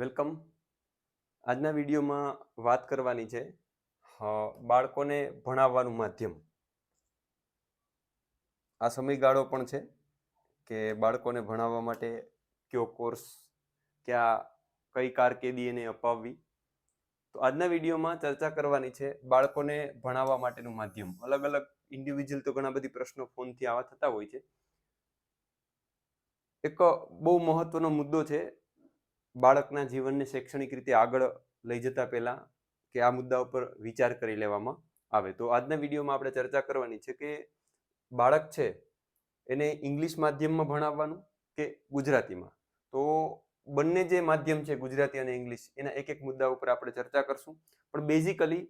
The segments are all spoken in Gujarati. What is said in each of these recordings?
વેલકમ. આજના વિડીયોમાં વાત કરવાની છે બાળકોને ભણાવવાનું માધ્યમ. આ સમયગાળો પણ છે કે બાળકોને ભણાવવા માટે કયો કોર્સ, ક્યાં, કઈ કારકિર્દી એને અપાવવી. તો આજના વિડીયોમાં ચર્ચા કરવાની છે બાળકોને ભણાવવા માટેનું માધ્યમ. અલગ અલગ ઇન્ડિવિજ્યુઅલ તો ઘણા બધી પ્રશ્નો ફોનથી આવા થતા હોય છે. એક બહુ મહત્વનો મુદ્દો છે બાળકના જીવનને શૈક્ષણિક રીતે આગળ લઈ જતા પહેલા કે આ મુદ્દા ઉપર વિચાર કરી લેવામાં આવે. તો આજના વિડીયોમાં આપણે ચર્ચા કરવાની છે કે બાળક છે એને ઇંગ્લિશ માધ્યમમાં ભણાવવાનું કે ગુજરાતીમાં? તો બંને જે માધ્યમ છે ગુજરાતી અને ઇંગ્લિશ, એના એક એક મુદ્દા ઉપર આપણે ચર્ચા કરશું. પણ બેઝિકલી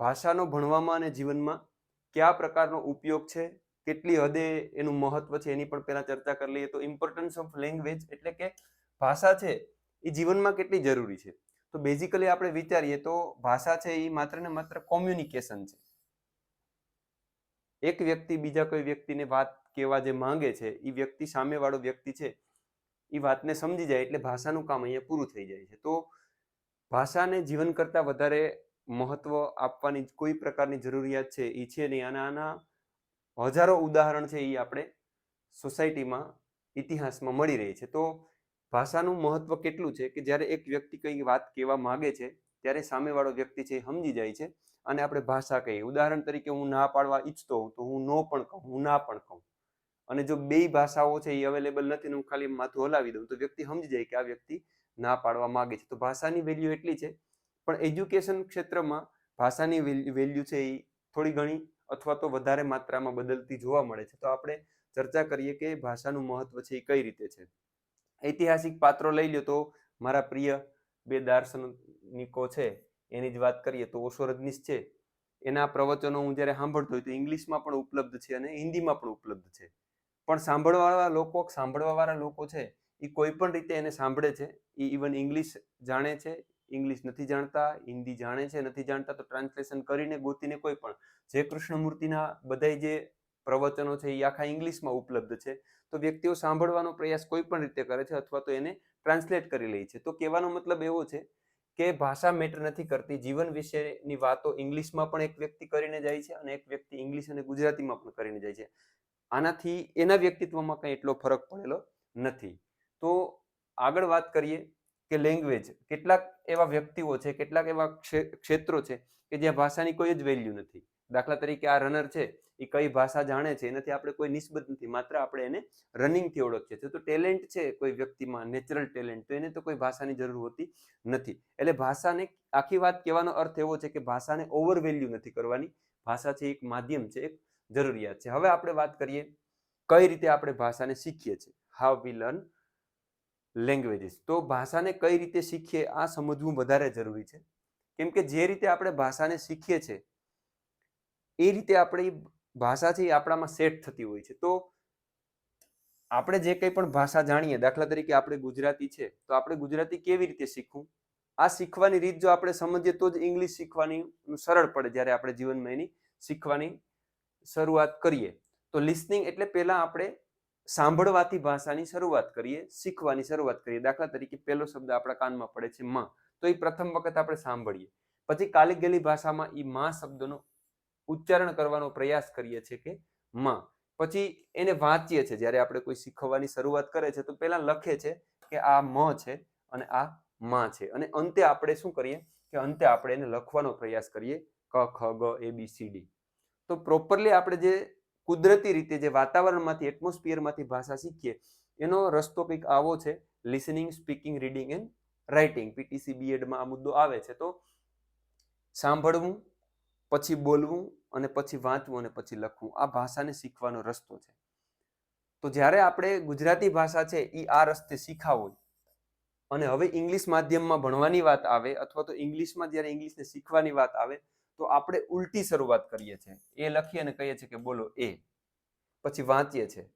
ભાષાનો ભણવામાં અને જીવનમાં કયા પ્રકારનો ઉપયોગ છે, કેટલી હદે એનું મહત્વ છે એની પણ પહેલા ચર્ચા કરી લઈએ. તો ઇમ્પોર્ટન્સ ઓફ લેંગ્વેજ એટલે કે ભાષા છે એ જીવનમાં કેટલી જરૂરી છે? તો બેઝિકલી આપણે વિચારીએ તો ભાષા છે એ માત્ર ને માત્ર કોમ્યુનિકેશન છે. એક વ્યક્તિ બીજા કોઈ વ્યક્તિને વાત કહેવા જે માંગે છે, એ વ્યક્તિ સામેવાળો વ્યક્તિ છે, એ વાતને સમજી જાય એટલે ભાષાનું કામ અહીંયા પૂરું થઈ જાય છે. તો ભાષાને જીવન કરતાં વધારે મહત્વ આપવાની કોઈ પ્રકારની જરૂરિયાત છે એ છે નહીં. અને આના હજારો ઉદાહરણ છે એ આપણે સોસાયટીમાં ઇતિહાસમાં મળી રહી છે. તો ભાષાનું મહત્વ કેટલું છે કે જ્યારે એક વ્યક્તિ કંઈ વાત કહેવા માંગે છે, ત્યારે સામેવાળો વ્યક્તિ છે સમજી જાય છે અને આપણે ભાષા કહીએ. ઉદાહરણ તરીકે હું ના પાડવા ઈચ્છતો હોઉં તો હું નો પણ કહું, હું ના પણ કહું. અને જો બે ભાષાઓ છે એ અવેલેબલ નથી ને હું ખાલી માથું હલાવી દઉં તો વ્યક્તિ સમજી જાય કે આ વ્યક્તિ ના પાડવા માંગે છે. તો ભાષાની વેલ્યુ એટલી છે, પણ એજ્યુકેશન ક્ષેત્રમાં ભાષાની વેલ્યુ છે એ થોડી ઘણી અથવા તો વધારે માત્રામાં બદલતી જોવા મળે છે. તો આપણે ચર્ચા કરીએ કે ભાષાનું મહત્વ છે એ કઈ રીતે છે? ઐતિહાસિક પાત્રો લઈ લો તો મારા પ્રિય બે દાર્શનિકો છે, એની જ વાત કરીએ તો ઓશો છે. એના પ્રવચનો હું જ્યારે સાંભળતો હોય તો ઇંગ્લિશમાં પણ ઉપલબ્ધ છે અને હિન્દીમાં પણ ઉપલબ્ધ છે. પણ સાંભળવાવાળા લોકો સાંભળવાવાળા લોકો છે એ કોઈ પણ રીતે એને સાંભળે છે. એ ઇવન ઇંગ્લિશ જાણે છે, ઇંગ્લિશ નથી જાણતા, હિન્દી જાણે છે, નથી જાણતા તો ટ્રાન્સલેશન કરીને ગોતીને કોઈ પણ. જે કૃષ્ણમૂર્તિના બધાય જે પ્રવચનો છે, એ આખા ઇંગ્લિશમાં ઉપલબ્ધ છે. તો વ્યક્તિઓ સાંભળવાનો પ્રયાસ કોઈ પણ રીતે કરે છે અથવા તો એને ટ્રાન્સલેટ કરી લે છે. તો કહેવાનો મતલબ એવો છે કે ભાષા મેટર નથી કરતી. જીવન વિશેની વાતો ઇંગ્લિશમાં પણ એક વ્યક્તિ કરીને જાય છે અને એક વ્યક્તિ ઇંગ્લિશ અને ગુજરાતીમાં પણ કરીને જાય છે. આનાથી એના વ્યક્તિત્વમાં કંઈ એટલો ફરક પડેલો નથી. તો આગળ વાત કરીએ કે લેંગ્વેજ કેટલાક એવા વ્યક્તિઓ છે, કેટલાક એવા ક્ષેત્રો છે કે જ્યાં ભાષાની કોઈ જ વેલ્યુ નથી. દાખલા તરીકે આ રનર છે એ કઈ ભાષા જાણે છે એનાથી આપણે કોઈ નિસ્બત નથી. માત્ર આપણે એને રનિંગથી ઓળખીએ છીએ. તો ટેલેન્ટ છે કોઈ વ્યક્તિમાં, નેચરલ ટેલેન્ટ, તો એને તો કોઈ ભાષાની જરૂર હોતી નથી. એટલે ભાષાને આખી વાત કહેવાનો અર્થ એવો છે કે ભાષાને ઓવર વેલ્યુ નથી કરવાની. ભાષા છે એક માધ્યમ છે, એક જરૂરિયાત છે. હવે આપણે વાત કરીએ કઈ રીતે આપણે ભાષાને શીખીએ છીએ? હાવ વી લર્ન લેંગ્વેજીસ તો ભાષાને કઈ રીતે શીખીએ આ સમજવું વધારે જરૂરી છે. કેમ કે જે રીતે આપણે ભાષાને શીખીએ છીએ, એ રીતે આપણી ભાષા છે એ આપણામાં સેટ થતી હોય છે. તો આપણે જે કંઈ પણ ભાષા જાણીએ, દાખલા તરીકે આપણે ગુજરાતી છે, તો આપણે ગુજરાતી કેવી રીતે શીખવું? આ શીખવાની રીત જો આપણે સમજીએ તો જ ઇંગ્લિશ શીખવાની સરળ પડે જ્યારે આપણે જીવનમાં એની શીખવાની શરૂઆત કરીએ. તો લિસનિંગ એટલે પહેલાં આપણે સાંભળવાથી ભાષાની શરૂઆત કરીએ, શીખવાની શરૂઆત કરીએ. દાખલા તરીકે પહેલો શબ્દ આપણા કાનમાં પડે છે માં. તો એ પ્રથમ વખત આપણે સાંભળીએ. પછી કાલી ગયેલી ભાષામાં એ માં શબ્દનો ઉચ્ચારણ કરવાનો પ્રયાસ કરીએ છીએ કે માં. પછી એને વાંચીએ છીએ. જ્યારે આપણે કોઈ શીખવવાની શરૂઆત કરે છે, તો પહેલાં લખે છે કે આ મ છે અને આ માં છે. અને અંતે આપણે શું કરીએ કે અંતે આપણે એને લખવાનો પ્રયાસ કરીએ ક, ખ, ગ, એ, બી, સી, ડી. તો પ્રોપરલી આપણે જે કુદરતી રીતે જે વાતાવરણમાંથી, એટમોસ્ફિયરમાંથી ભાષા શીખીએ, એનો રસ્તો કંઈક આવો છે, listening, speaking, reading and writing. PTC બીએડમાં આ મુદ્દો આવે છે. તો સાંભળવું પછી બોલવું અને પછી વાંચવું અને પછી લખવું. આ ભાષાને શીખવાનો રસ્તો છે. તો જ્યારે આપણે ગુજરાતી ભાષા છે એ આ રસ્તે શીખાવો. અને હવે ઇંગ્લિશ માધ્યમમાં ભણવાની વાત આવે અથવા તો ઇંગ્લિશમાં જ્યારે ઇંગ્લિશને શીખવાની વાત આવે, તો આપણે ઉલટી શરૂઆત કરીએ છીએ એ લખીએ અને કહીએ છીએ કે બોલો એ. પછી વાંચીએ છીએ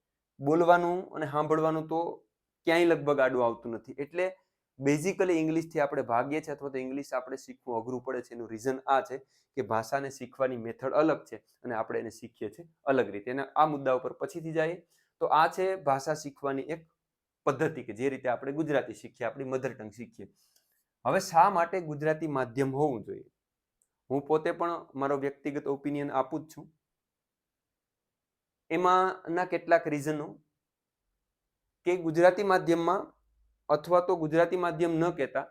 બોલવાનું અને સાંભળવાનું તો ક્યાંય લગભગ આડું આવતું નથી. એટલે બેઝિકલી ઇંગ્લિશથી આપણે ભાગીએ છીએ અથવા તો ઇંગ્લિશ આપણે શીખવું અઘરું પડે છે. એનું રીઝન આ છે કે ભાષાને શીખવાની મેથડ અલગ છે અને આપણે એને શીખીએ છીએ અલગ રીતે. એના આ મુદ્દા ઉપર પછીથી જઈએ. તો આ છે ભાષા શીખવાની એક પદ્ધતિ કે જે રીતે આપણે ગુજરાતી શીખીએ, આપણી મધર ટંગ શીખીએ. હવે શા માટે ગુજરાતી માધ્યમ હોવું જોઈએ? હું પોતે પણ મારો વ્યક્તિગત ઓપિનિયન આપું જ છું. એમાંના કેટલાક રીઝનો કે ગુજરાતી માધ્યમમાં અથવા તો ગુજરાતી માધ્યમ ન કહેતા,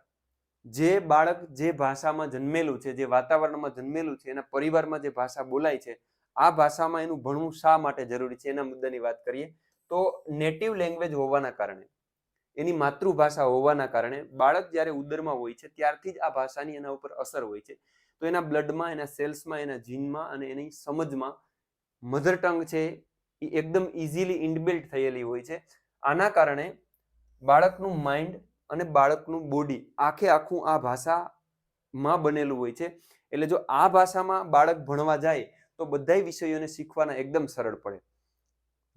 જે બાળક જે ભાષામાં જન્મેલું છે, જે વાતાવરણમાં જન્મેલું છે, એના પરિવારમાં જે ભાષા બોલાય છે, આ ભાષામાં એનું ભણવું શા માટે જરૂરી છે, એના મુદ્દાની વાત કરીએ, તો નેટિવ લેંગ્વેજ હોવાના કારણે, એની માતૃભાષા હોવાના કારણે બાળક જ્યારે ઉદરમાં હોય છે, ત્યારથી જ આ ભાષાની એના ઉપર અસર હોય છે. તો એના બ્લડમાં, એના સેલ્સમાં, એના જીનમાં અને એની સમજમાં મધર ટંગ છે, એ એકદમ ઇઝીલી ઇન્ડબિલ્ટ થયેલી હોય છે. આના કારણે બાળકનું માઇન્ડ અને બાળકનું બોડી આખે આખું આ ભાષામાં બનેલું હોય છે. એટલે જો આ ભાષામાં બાળક ભણવા જાય, તો બધાય વિષયોને શીખવાના એકદમ સરળ પડે.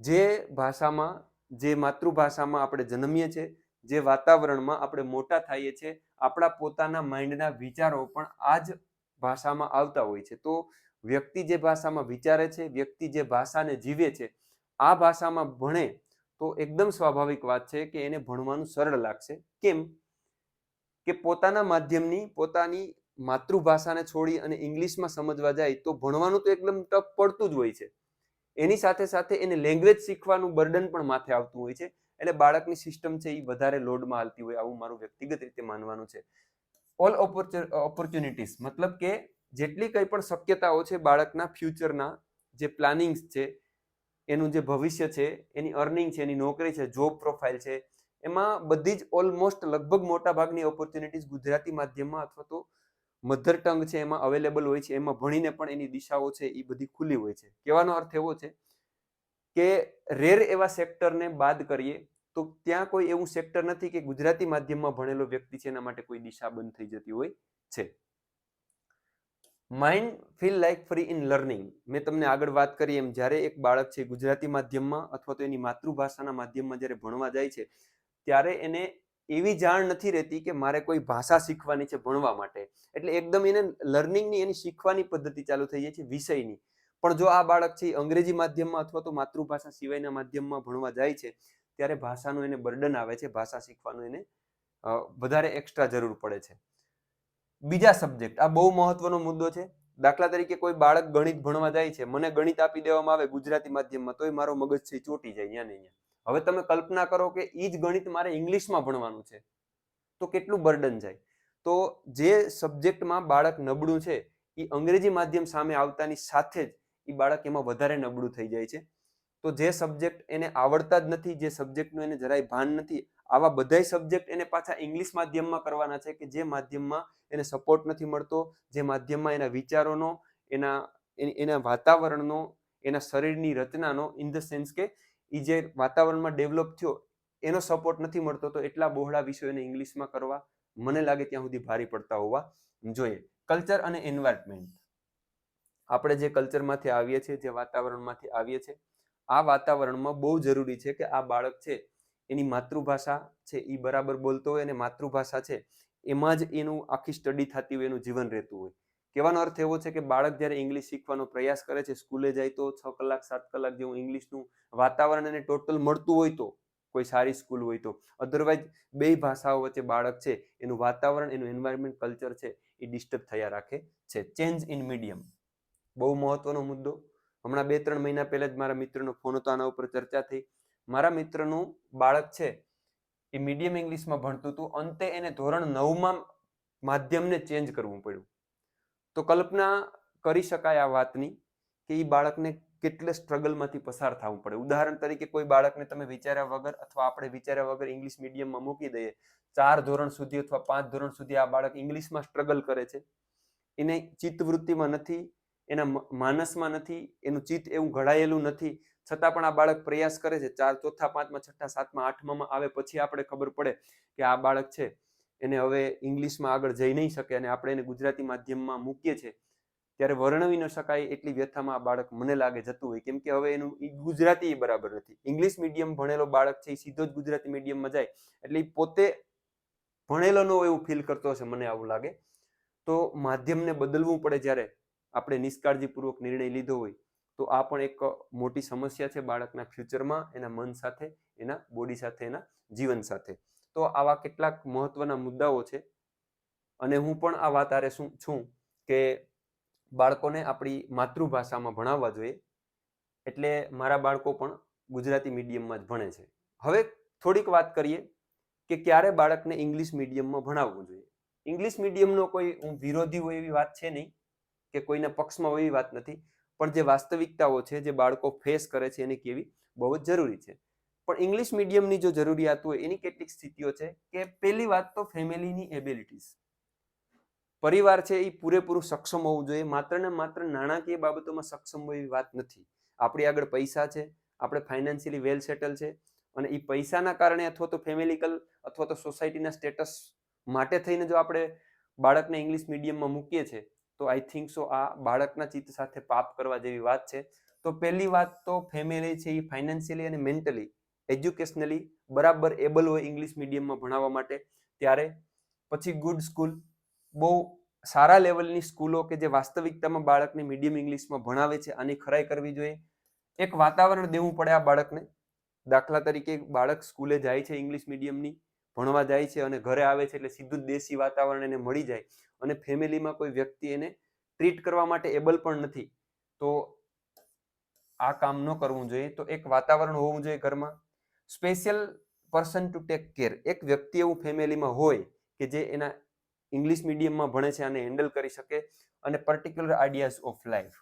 જે ભાષામાં, જે માતૃભાષામાં આપણે જન્મીએ છીએ, જે વાતાવરણમાં આપણે મોટા થઈએ છીએ, આપણા પોતાના માઇન્ડના વિચારો પણ આ જ ભાષામાં આવતા હોય છે. તો વ્યક્તિ જે ભાષામાં વિચારે છે, વ્યક્તિ જે ભાષાને જીવે છે, આ ભાષામાં ભણે તો એકદમ સ્વાભાવિક વાત છે કે એને ભણવાનું સરળ લાગશે. કેમ? કે પોતાના માધ્યમની, પોતાની માતૃભાષાને છોડી અને ઇંગ્લિશમાં સમજવા જાય તો ભણવાનું તો એકદમ ટફ પડતું જ હોય છે. એની સાથે સાથે એને લેંગ્વેજ શીખવાનું બર્ડન પણ માથે આવતું હોય છે. એટલે બાળકની સિસ્ટમ છે એ વધારે લોડમાં હાલતી હોય આવું મારું વ્યક્તિગત રીતે માનવાનું છે. ઓલ ઓપોર્ચ્યુનિટીઝ મતલબ કે જેટલી કંઈ પણ શક્યતાઓ છે બાળકના ફ્યુચરના જે પ્લાનિંગ્સ છે એનું જે ભવિષ્ય છે, એની અર્નિંગ છે, એની નોકરી છે જોબ પ્રોફાઇલ છે, એમાં બધી જ ઓલમોસ્ટ લગભગ મોટા ભાગની ઓપોર્ચ્યુનિટીઝ ગુજરાતી માધ્યમમાં અથવા તો મધર ટંગ છે, એમાં અવેલેબલ હોય છે, એમાં ભણીને પણ એની દિશાઓ છે એ બધી ખુલ્લી હોય છે. કહેવાનો અર્થ એવો છે કે રેર એવા સેક્ટરને બાદ કરીએ, તો ત્યાં કોઈ એવું સેક્ટર નથી કે ગુજરાતી માધ્યમમાં ભણેલો વ્યક્તિ છે, એના માટે કોઈ દિશા બંધ થઈ જતી હોય છે. Mind feel like free in learning મેં તમને આગળ વાત કરી એમ, જ્યારે એક બાળક છે ગુજરાતી માધ્યમમાં અથવા તો એની માતૃભાષાના માધ્યમમાં જ્યારે ભણવા જાય છે, ત્યારે એને એવી જાણ નથી રહેતી કે મારે કોઈ ભાષા શીખવાની છે ભણવા માટે. એટલે એકદમ એને લર્નિંગની એની શીખવાની પદ્ધતિ ચાલુ થઈ જાય છે વિષયની. પણ જો આ બાળક છે અંગ્રેજી માધ્યમમાં અથવા તો માતૃભાષા સિવાયના માધ્યમમાં ભણવા જાય છે, ત્યારે ભાષાનું એને બર્ડન આવે છે, ભાષા શીખવાનું એને વધારે એક્સ્ટ્રા જરૂર પડે છે. બીજા સબ્જેક્ટ આ બહુ મહત્વનો મુદ્દો છે. દાખલા તરીકે કોઈ બાળક ગણિત ભણવા જાય છે, મને ગણિત આપી દેવામાં આવે ગુજરાતી માધ્યમમાં, તોય મારો મગજ છે ચોટી જાય ત્યાં ને અહીંયા. હવે તમે કલ્પના કરો કે એ જ ગણિત મારે ઇંગ્લિશમાં ભણવાનું છે, તો કેટલું બર્ડન જાય? તો જે સબ્જેક્ટમાં બાળક નબળું છે એ અંગ્રેજી માધ્યમ સામે આવતાની સાથે જ એ બાળક એમાં વધારે નબળું થઈ જાય છે. તો જે સબ્જેક્ટ એને આવડતા જ નથી, જે સબ્જેક્ટનું એને જરાય ભાન નથી આવા બધાય સબ્જેક્ટ એને પાછા ઇંગ્લિશ માધ્યમમાં કરવાના છે કે જે માધ્યમમાં એને સપોર્ટ નથી મળતો, જે માધ્યમમાં એના વિચારોનો, એના એના વાતાવરણનો, એના શરીરની રચનાનો ઇન ધ સેન્સ કે એ જે વાતાવરણમાં ડેવલપ થયો, એનો સપોર્ટ નથી મળતો. તો એટલા બહોળા વિષયો એને ઇંગ્લિશમાં કરવા મને લાગે ત્યાં સુધી ભારે પડતા હોવા જોઈએ. કલ્ચર અને એન્વાયરમેન્ટ આપણે જે કલ્ચરમાંથી આવીએ છીએ, જે વાતાવરણમાંથી આવીએ છીએ, આ વાતાવરણમાં બહુ જરૂરી છે કે આ બાળક છે એની માતૃભાષા છે એ બરાબર બોલતો હોય અને માતૃભાષા છે, એમાં જ એનું આખી સ્ટડી થતી હોય, એનું જીવન રહેતું હોય. કહેવાનો અર્થ એવો છે કે બાળક જ્યારે ઇંગ્લિશ શીખવાનો પ્રયાસ કરે છે, સ્કૂલે જાય તો છ કલાક, સાત કલાક જેવું ઇંગ્લિશનું વાતાવરણ એને ટોટલ મળતું હોય તો, કોઈ સારી સ્કૂલ હોય તો. અધરવાઇઝ બે ભાષાઓ વચ્ચે બાળક છે, એનું વાતાવરણ, એનું એન્વાયરમેન્ટ કલ્ચર છે, એ ડિસ્ટર્બ થયા રાખે છે. ચેન્જ ઇન મીડિયમ બહુ મહત્વનો મુદ્દો. હમણાં બે, ત્રણ મહિના પહેલા જ મારા મિત્રનો ફોન હતો, આના ઉપર ચર્ચા થઈ. મારા મિત્રનું બાળક છે, એ મીડિયમ ઇંગ્લિશમાં ભણતું હતું. અંતે એને ધોરણ નવમાં માધ્યમને ચેન્જ કરવું પડ્યું. તો કલ્પના કરી શકાય આ વાતની કે એ બાળકને કેટલે સ્ટ્રગલમાંથી પસાર થવું પડે. ઉદાહરણ તરીકે કોઈ બાળકને તમે વિચાર્યા વગર અથવા આપણે વિચાર્યા વગર ઇંગ્લિશ મીડિયમમાં મૂકી દઈએ, ચાર ધોરણ સુધી અથવા પાંચ ધોરણ સુધી આ બાળક ઇંગ્લિશમાં સ્ટ્રગલ કરે છે. એને ચિત્તવૃત્તિમાં નથી, એના માનસમાં નથી, એનું ચિત્ત એવું ઘડાયેલું નથી છતાં પણ આ બાળક પ્રયાસ કરે છે. ચાર ચોથા પાંચમા, છઠ્ઠા સાતમા, આઠમામાં આવે પછી આપણે ખબર પડે કે આ બાળક છે. એને હવે ઇંગ્લિશમાં આગળ જઈ નહીં શકે અને આપણે એને ગુજરાતી માધ્યમમાં મૂકીએ છીએ. ત્યારે વર્ણવી ન શકાય એટલી વ્યથામાં આ બાળક મને લાગે જતું હોય. કેમ કે હવે એનું ગુજરાતી બરાબર નથી. ઇંગ્લિશ મીડિયમ ભણેલો બાળક છે એ સીધો જ ગુજરાતી મીડિયમમાં જાય. એટલે પોતે ભણેલો ન હોય એવું ફીલ કરતો હશે મને આવું લાગે. તો માધ્યમને બદલવું પડે જ્યારે આપણે નિષ્કાળજીપૂર્વક નિર્ણય લીધો હોય. તો આ પણ એક મોટી સમસ્યા છે બાળકના ફ્યુચરમાં એના મન સાથે, એના બોડી સાથે, એના જીવન સાથે. તો આવા કેટલાક મહત્વના મુદ્દાઓ છે. અને હું પણ આ વાત આરે શું, છું કે બાળકોને આપણી માતૃભાષામાં ભણાવવા જોઈએ. એટલે મારા બાળકો પણ ગુજરાતી મીડિયમમાં જ ભણે છે. હવે થોડીક વાત કરીએ કે ક્યારે બાળકને ઇંગ્લિશ મીડિયમમાં ભણાવવું જોઈએ? ઇંગ્લિશ મીડિયમનો કોઈ હું વિરોધી હોય એવી વાત છે નહીં, કે કોઈના પક્ષમાં હોય એવી વાત નથી. પણ જે વાસ્તવિકતાઓ છે, જે બાળકો ફેસ કરે છે, એની કેવી? બહુ જ જરૂરી છે. પણ ઇંગ્લિશ મીડિયમની જો જરૂરિયાત હોય, એની કેટલીક સ્થિતિઓ છે કે પહેલી વાત તો ફેમિલીની એબિલિટીઝ પરિવાર છે એ પૂરેપૂરું સક્ષમ હોવું જોઈએ. માત્ર ને માત્ર નાણાકીય બાબતોમાં સક્ષમ હોય એવી વાત નથી. આપણી આગળ પૈસા છે, આપણે ફાઇનાન્શિયલી વેલ સેટલ છે અને એ પૈસાના કારણે અથવા તો ફેમિલિકલ અથવા તો સોસાયટીના સ્ટેટસ માટે થઈને જો આપણે બાળકને ઇંગ્લિશ મીડિયમમાં મૂકીએ છીએ તો આઈ થિંક સો આ બાળકના ચિત્ત સાથે પાપ કરવા જેવી વાત છે. તો પહેલી વાત તો ફેમિલી છે એ ફાઇનાન્શિયલી અને મેન્ટલી એજ્યુકેશનલી બરાબર એબલ હોય ઇંગ્લિશ મીડિયમમાં ભણાવવા માટે. ત્યારે પછી ગુડ સ્કૂલ બહુ સારા લેવલની સ્કૂલો કે જે વાસ્તવિકતામાં બાળકને મીડિયમ ઇંગ્લિશમાં ભણાવે છે, આની ખરાઈ કરવી જોઈએ. એક વાતાવરણ દેવું પડે આ બાળકને. દાખલા તરીકે બાળક સ્કૂલે જાય છે ઇંગ્લિશ મીડિયમની ભણવા જાય છે અને ઘરે આવે છે એટલે સીધું જ દેશી વાતાવરણ એને મળી જાય. અને ફેમિલીમાં કોઈ વ્યક્તિ એને ટ્રીટ કરવા માટે એબલ પણ નથી, તો આ કામ ન કરવું જોઈએ. તો એક વાતાવરણ હોવું જોઈએ ઘરમાં. Special person to take care. એક વ્યક્તિ એવું ફેમિલીમાં હોય કે જે એના ઇંગ્લિશ મીડિયમમાં ભણે છે આને હેન્ડલ કરી શકે અને પર્ટિક્યુલર આઈડિયાઝ ઓફ લાઈફ.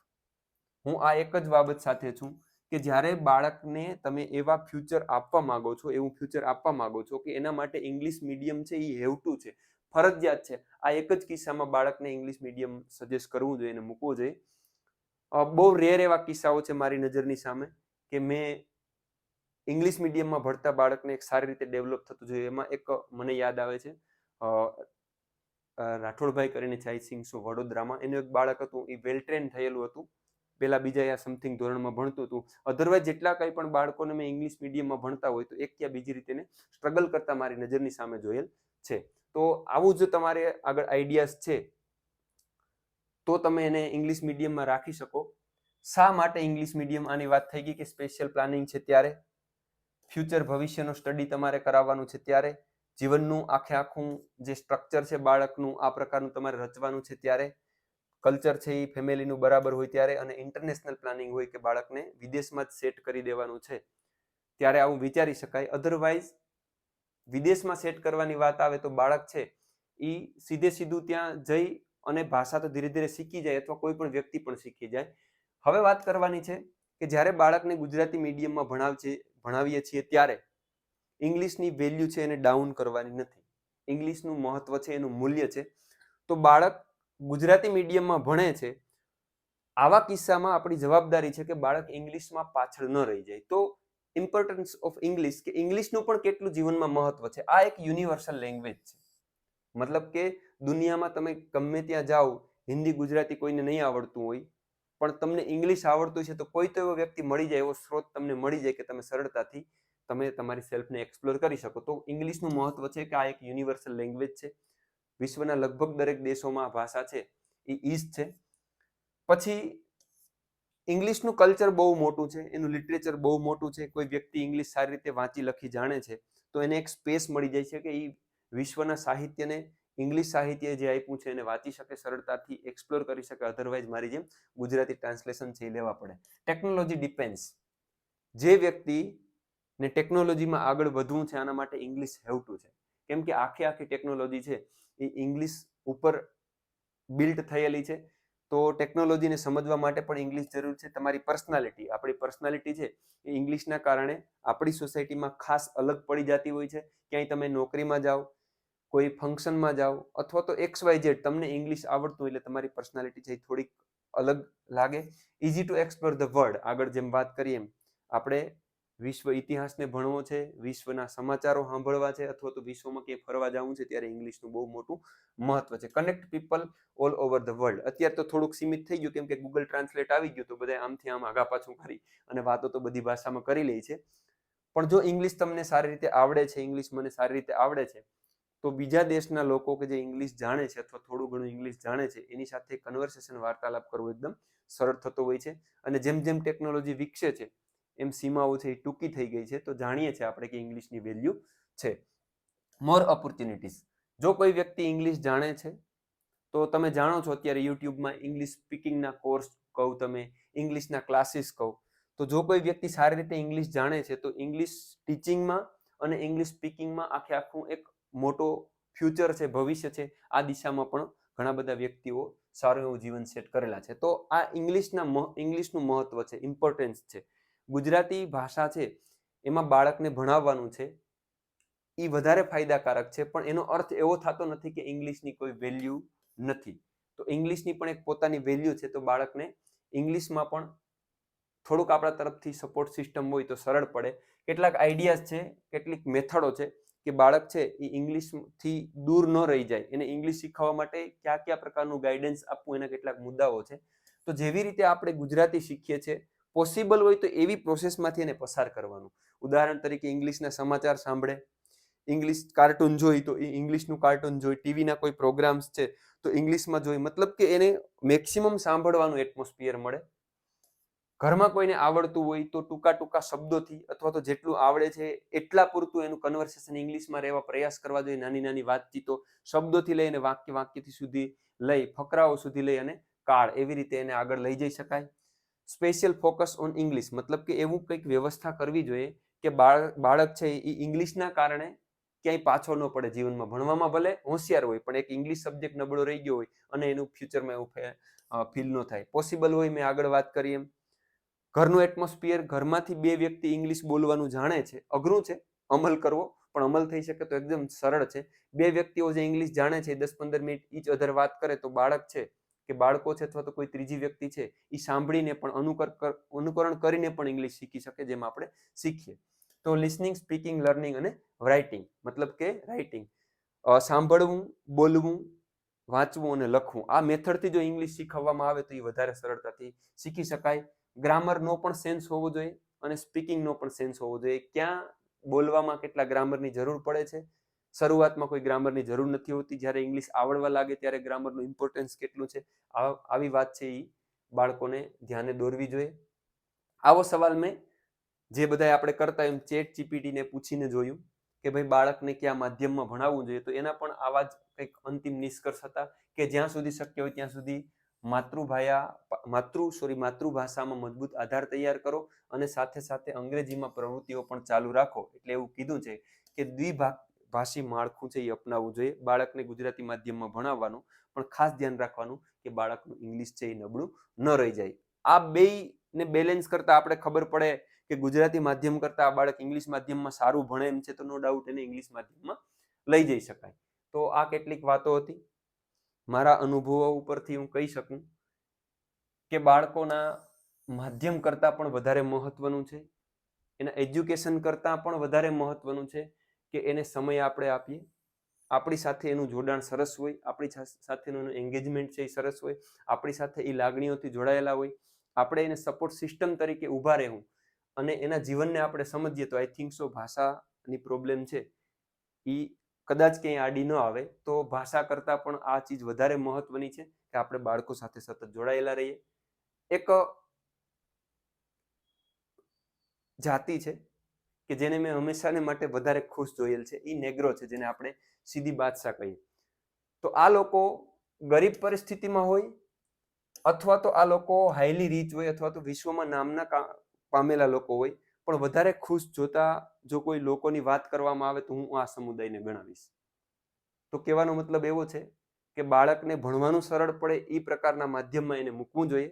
હું આ એક જ બાબત સાથે છું કે જ્યારે બાળકને તમે એવા ફ્યુચર આપવા માંગો છો, એવું ફ્યુચર આપવા માંગો છો કે એના માટે ઇંગ્લિશ મીડિયમ છે એ હેવટું છે ફરજિયાત છે. આ એક જ કિસ્સામાં બાળકને ઇંગ્લિશ મીડિયમ સજેસ્ટ કરવું જોઈએ અને મૂકવું જોઈએ. બહુ રેર એવા કિસ્સાઓ છે મારી નજરની સામે કે મેં ઇંગ્લિશ મીડિયમમાં ભણતા બાળકને એક સારી રીતે ડેવલપ થતું જોઈએ. એમાં એક મને યાદ આવે છે. રાઠોડભાઈ કરીને જાય આઈ સો વડોદરામાં. એનું એક બાળક હતું, એ વેલ ટ્રેન થયેલું હતું. પેલા બીજા યા સમથિંગ ધોરણમાં ભણતું હતું. અધરવાઇઝ જેટલા કંઈ પણ બાળકોને મેં ઇંગ્લિશ મીડિયમમાં ભણતા હોય તો એક યા બીજી રીતે સ્ટ્રગલ કરતા મારી નજરની સામે જોયેલ છે. તો આવું જ તમારે આગળ આઈડિયાઝ છે, તો તમે એને ઇંગ્લિશ મીડિયમમાં રાખી શકો. શા માટે ઇંગ્લિશ મીડિયમ આની વાત થઈ ગઈ કે સ્પેશિયલ પ્લાનિંગ છે ત્યારે? ફ્યુચર ભવિષ્યનો સ્ટડી તમારે કરાવવાનું છે ત્યારે? જીવનનું આખે આખું જે સ્ટ્રક્ચર છે, બાળકનું, આ પ્રકારનું તમારે રચવાનું છે ત્યારે? કલ્ચર છે એ ફેમિલીનું બરાબર હોય ત્યારે? અને ઇન્ટરનેશનલ પ્લાનિંગ હોય કે બાળકને વિદેશમાં જ સેટ કરી દેવાનું છે? ત્યારે આવું વિચારી શકાય. અધરવાઇઝ વિદેશમાં સેટ કરવાની વાત આવે તો બાળક છે એ સીધે સીધું ત્યાં જઈ અને ભાષા તો ધીરે ધીરે શીખી જાય અથવા કોઈ પણ વ્યક્તિ પણ શીખી જાય. હવે વાત કરવાની છે કે જ્યારે બાળકને ગુજરાતી મીડિયમમાં ભણાવ ભણાવીએ છીએ ત્યારે ઇંગ્લિશની વેલ્યુ છે એને ડાઉન કરવાની નથી. ઇંગ્લિશનું મહત્વ છે, એનું મૂલ્ય છે. તો બાળક ગુજરાતી મીડિયમમાં ભણે છે, આવા કિસ્સામાં આપણી જવાબદારી છે કે બાળક ઇંગ્લિશમાં પાછળ ન રહી જાય. તો ઇમ્પોર્ટન્સ ઓફ ઇંગ્લિશ કે ઇંગ્લિશનું પણ કેટલું જીવનમાં મહત્વ છે? આ એક યુનિવર્સલ લેંગ્વેજ છે. મતલબ કે દુનિયામાં તમે ગમે ત્યાં જાઓ, હિન્દી, ગુજરાતી કોઈને નહીં આવડતું હોય, પણ તમને ઇંગ્લિશ આવડતું છે તો કોઈ તો એવો વ્યક્તિ મળી જાય, એવો સ્ત્રોત તમને મળી જાય કે તમે સરળતાથી તમે તમારી સેલ્ફને એક્સપ્લોર કરી શકો. તો ઇંગ્લિશનું મહત્વ છે કે આ એક યુનિવર્સલ લેંગ્વેજ છે. વિશ્વના લગભગ દરેક દેશોમાં ભાષા છે. એ ઈઝ છે. પછી ઇંગ્લિશનું કલ્ચર બહુ મોટું છે, એનું લિટરેચર બહુ મોટું છે, કોઈ વ્યક્તિ ઇંગ્લિશ સારી રીતે વાંચી લખી જાણે છે, તો એને એક સ્પેસ મળી જાય છે કે એ વિશ્વના સાહિત્યને ઇંગ્લિશ સાહિત્ય જે આપ્યું છે એને વાંચી શકે, સરળતાથી એક્સપ્લોર કરી શકે અધરવાઇઝ મારી જેમ ગુજરાતી ટ્રાન્સલેશન છે એ લેવા પડે. ટેકનોલોજી ડિપેન્ડ્સ જે વ્યક્તિ ને ટેકનોલોજીમાં આગળ વધવું છે, આના માટે ઇંગ્લિશ હેવટું છે. કેમ કે આખી આખી ટેકનોલોજી છે, એ ઇંગ્લિશ ઉપર બિલ્ટ થયેલી છે તો ટેકનોલોજીને સમજવા માટે પણ ઇંગ્લિશ જરૂર છે. તમારી પર્સનાલિટી આપણી પર્સનાલિટી છે એ ઇંગ્લિશના કારણે આપણી સોસાયટીમાં ખાસ અલગ પડી જતી હોય છે. ક્યાંય તમે નોકરીમાં જાઓ, કોઈ ફંક્શનમાં જાઓ અથવા તો એક્સ વાય ઝેડ તમને ઇંગ્લિશ આવડતું એટલે તમારી પર્સનાલિટી છે એ થોડીક અલગ લાગે. Easy to explore the world આગળ જેમ વાત કરીએ એમ. આપણે વિશ્વ ઇતિહાસને ભણવો છે, વિશ્વના સમાચારો સાંભળવા છે અથવા તો વિશ્વમાં ક્યાંય ફરવા જવું છે ત્યારે ઇંગ્લિશનું બહુ મોટું મહત્વ છે. Connect people all over the world અત્યારે તો થોડુંક સીમિત થઈ ગયું કેમ કે ગૂગલ ટ્રાન્સલેટ આવી ગયું તો બધા આમથી આમ આગા પાછું કરી અને વાતો તો બધી ભાષામાં કરી લે છે. પણ જો ઇંગ્લિશ તમને સારી રીતે આવડે છે, ઇંગ્લિશ મને સારી રીતે આવડે છે, તો બીજા દેશના લોકો કે જે ઇંગ્લિશ જાણે છે અથવા થોડું ઘણું ઇંગ્લિશ જાણે છે, એની સાથે કન્વર્સેશન વાર્તાલાપ કરવો એકદમ સરળ થતો હોય છે અને જેમ જેમ ટેકનોલોજી વિકસે છે એમ સીમાઓ છે એ ટૂંકી થઈ ગઈ છે. તો જાણીએ છીએ આપણે કે ઇંગ્લિશની વેલ્યુ છે. મોર ઓપોર્ચ્યુનિટીઝ જો કોઈ વ્યક્તિ ઇંગ્લિશ જાણે છે, તો તમે જાણો છો અત્યારે યુટ્યુબમાં ઇંગ્લિશ સ્પીકિંગના કોર્સ કહું તમે, ઇંગ્લિશના ક્લાસીસ કહું. તો જો કોઈ વ્યક્તિ સારી રીતે ઇંગ્લિશ જાણે છે, તો ઇંગ્લિશ ટીચિંગમાં અને ઇંગ્લિશ સ્પીકિંગમાં આખે આખું એક મોટો ફ્યુચર છે, ભવિષ્ય છે. આ દિશામાં પણ ઘણા બધા વ્યક્તિઓ સારું એવું જીવન સેટ કરેલા છે. તો આ ઇંગ્લિશના ઇંગ્લિશનું મહત્વ છે ઇમ્પોર્ટન્સ છે. ગુજરાતી ભાષા છે, એમાં બાળકને ભણાવવાનું છે એ વધારે ફાયદાકારક છે, પણ એનો અર્થ એવો થતો નથી કે ઇંગ્લિશની કોઈ વેલ્યુ નથી. તો ઇંગ્લિશની પણ એક પોતાની વેલ્યુ છે, તો બાળકને ઇંગ્લિશમાં પણ થોડુંક આપણા તરફથી સપોર્ટ સિસ્ટમ હોય તો સરળ પડે. કેટલાક આઈડિયાઝ છે, કેટલીક મેથડો છે કે બાળક છે એ ઇંગ્લિશથી દૂર ન રહી જાય. એને ઇંગ્લિશ શીખવવા માટે કયા કયા પ્રકારનું ગાઈડન્સ આપવું, એના કેટલાક મુદ્દાઓ છે. તો જેવી રીતે આપણે ગુજરાતી શીખીએ છીએ પોસિબલ હોય તો એવી પ્રોસેસમાંથી એને પસાર કરવાનું. ઉદાહરણ તરીકે ઇંગ્લિશના સમાચાર સાંભળે. ઇંગ્લિશ કાર્ટૂન જોઈ તો એ ઇંગ્લિશનું કાર્ટૂન જોઈ, ટીવીના કોઈ પ્રોગ્રામ્સ છે તો ઇંગ્લિશમાં જોઈ. મતલબ કે એને મેક્સિમમ સાંભળવાનું એટમોસ્ફિયર મળે. ઘરમાં કોઈને આવડતું હોય તો ટૂંકા ટૂંકા શબ્દોથી અથવા તો જેટલું આવડે છે એટલા પૂરતું એનું કન્વર્સેશન ઇંગ્લિશમાં રહેવા પ્રયાસ કરવા જોઈએ નાની નાની વાતચીતો શબ્દોથી લઈને વાક્ય વાક્યથી સુધી લઈ, ફકરાઓ સુધી લઈ અને કાળ એવી રીતે એને આગળ લઈ જઈ શકાય. Special focus on English. મતલબ કે એવું કંઈક વ્યવસ્થા કરવી જોઈએ કે બાળક છે એ ઇંગ્લિશના કારણે ક્યાંય પાછો ન પડે જીવનમાં. ભણવામાં ભલે હોશિયાર હોય, પણ એક ઇંગ્લિશ સબ્જેક્ટ નબળો રહી ગયો હોય અને એનું ફ્યુચરમાં એવું ફીલ ન થાય. પોસિબલ હોય મેં આગળ વાત કરી એમ. ઘરનું એટમોસ્ફિયર ઘરમાંથી બે વ્યક્તિ ઇંગ્લિશ બોલવાનું જાણે છે, અઘરું છે, અમલ કરવો, પણ અમલ થઈ શકે તો એકદમ સરળ છે. બે વ્યક્તિઓ જે ઇંગ્લિશ જાણે છે દસ પંદર મિનિટ ઈચ અધર વાત કરે તો બાળક છે કે બાળકો છે અથવા તો કોઈ ત્રીજી વ્યક્તિ છે એ સાંભળીને પણ અનુકર અનુકરણ કરીને પણ ઇંગ્લિશ શીખી શકે જેમ આપણે શીખીએ. તો લિસનિંગ સ્પીકિંગ લર્નિંગ અને રાઇટિંગ મતલબ કે રાઇટિંગ સાંભળવું, બોલવું, વાંચવું અને લખવું, આ મેથડથી જો ઇંગ્લિશ શીખવવામાં આવે તો એ વધારે સરળતાથી શીખી શકાય. ગ્રામરનો પણ સેન્સ હોવો જોઈએ અને સ્પીકિંગનો પણ સેન્સ હોવો જોઈએ. ક્યાં બોલવામાં કેટલા ગ્રામરની જરૂર પડે છે શરૂઆતમાં કોઈ ગ્રામરની જરૂર નથી હોતી. જ્યારે ઇંગ્લિશ આવડવા લાગે ત્યારે ગ્રામરનું ઇમ્પોર્ટન્સ કેટલું છે આવી વાત છે એ બાળકોને ધ્યાને દોરવી જોઈએ. આવો સવાલ મેં જે બધા આપણે કરતા એમ ચેટ જીપીટીને પૂછીને જોયું કે ભાઈ બાળકને કયા માધ્યમમાં ભણાવવું જોઈએ? તો એના પણ આવા જ કંઈક અંતિમ નિષ્કર્ષ હતા કે જ્યાં સુધી શક્ય હોય ત્યાં સુધી માતૃભાષા માતૃ સોરી માતૃભાષામાં મજબૂત આધાર તૈયાર કરો અને સાથે સાથે અંગ્રેજીમાં પ્રવૃત્તિઓ પણ ચાલુ રાખો. એટલે એવું કીધું છે કે દ્વિભાષી માળખું છે એ અપનાવવું જોઈએ. બાળકને ગુજરાતી માધ્યમમાં ભણાવવાનું, પણ ખાસ ધ્યાન રાખવાનું કે બાળકનું ઇંગ્લિશ છે એ નબળું ન રહી જાય. આ બે ને બેલેન્સ કરતા આપણે ખબર પડે કે ગુજરાતી માધ્યમ કરતા આ બાળક ઇંગ્લિશ માધ્યમમાં સારું ભણે એમ છે તો નો ડાઉટ એને ઇંગ્લિશ માધ્યમમાં લઈ જઈ શકાય. તો આ કેટલીક વાતો હતી. મારા અનુભવો ઉપરથી હું કહી શકું કે બાળકોના માધ્યમ કરતાં પણ વધારે મહત્વનું છે. એના એજ્યુકેશન કરતાં પણ વધારે મહત્વનું છે. કે એને સમય આપણે આપીએ. આપણી સાથે એનું જોડાણ સરસ હોય, આપણી સાથેનું એનું એન્ગેજમેન્ટ છે એ સરસ હોય, આપણી સાથે એ લાગણીઓથી જોડાયેલા હોય, આપણે એને સપોર્ટ સિસ્ટમ તરીકે ઊભા રહેવું અને એના જીવનને આપણે સમજીએ તો આઈ થિંક સો ભાષાની પ્રોબ્લેમ છે. એ કદાચ ક્યાંય આડી ન આવે તો ભાષા કરતાં પણ આ ચીજ વધારે મહત્વની છે કે આપણે બાળકો સાથે સતત જોડાયેલા રહીએ. એક જાતિ છે કે જેને મેં હંમેશાને માટે વધારે ખુશ જોયેલ છે. એ નેગ્રો છે, જેને આપણે સીધી બાદશાહ કહીએ. તો આ લોકો ગરીબ પરિસ્થિતિમાં હોય અથવા તો આ લોકો હાઈલી રીચ હોય અથવા તો વિશ્વમાં નામના પામેલા લોકો હોય, પણ વધારે ખુશ જોતા જો કોઈ લોકોની વાત કરવામાં આવે તો હું આ સમુદાયને ગણાવીશ. તો કહેવાનો મતલબ એવો છે કે બાળકને ભણવાનું સરળ પડે એ પ્રકારના માધ્યમમાં એને મૂકવું જોઈએ.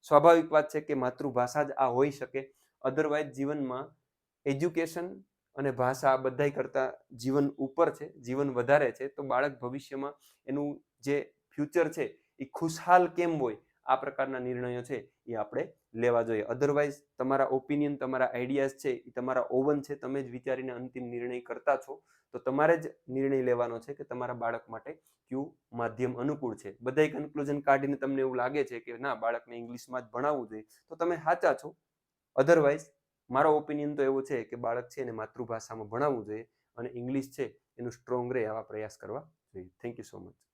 સ્વાભાવિક વાત છે કે માતૃભાષા જ આ હોઈ શકે. અધરવાઇઝ જીવનમાં એજ્યુકેશન અને ભાષા આ બધાય કરતા જીવન ઉપર છે, જીવન વધારે છે, તો બાળક ભવિષ્યમાં એનું જે ફ્યુચર છે, એ ખુશહાલ કેમ હોય, આ પ્રકારના નિર્ણયો છે, એ આપણે લેવા જોઈએ. અધરવાઇઝ તમારા ઓપિનિયન તમારા આઈડિયાઝ છે, એ તમારા ઓવન છે, તમે જ વિચારીને અંતિમ નિર્ણય કરતા છો, તો તમારે જ નિર્ણય લેવાનો છે કે તમારા બાળક માટે કયું માધ્યમ અનુકૂળ છે. બધાય કન્ક્લુઝન કાઢીને તમને એવું લાગે છે કે ના, બાળકને ઇંગ્લિશમાં જ ભણાવવું જોઈએ, તો તમે સાચા છો. અધરવાઇઝ મારો ઓપિનિયન તો એવો છે કે બાળક છે એને માતૃભાષામાં ભણાવવું જોઈએ અને ઇંગ્લિશ છે એનું સ્ટ્રોંગ રહે આવા પ્રયાસ કરવા જોઈએ. Thank you so much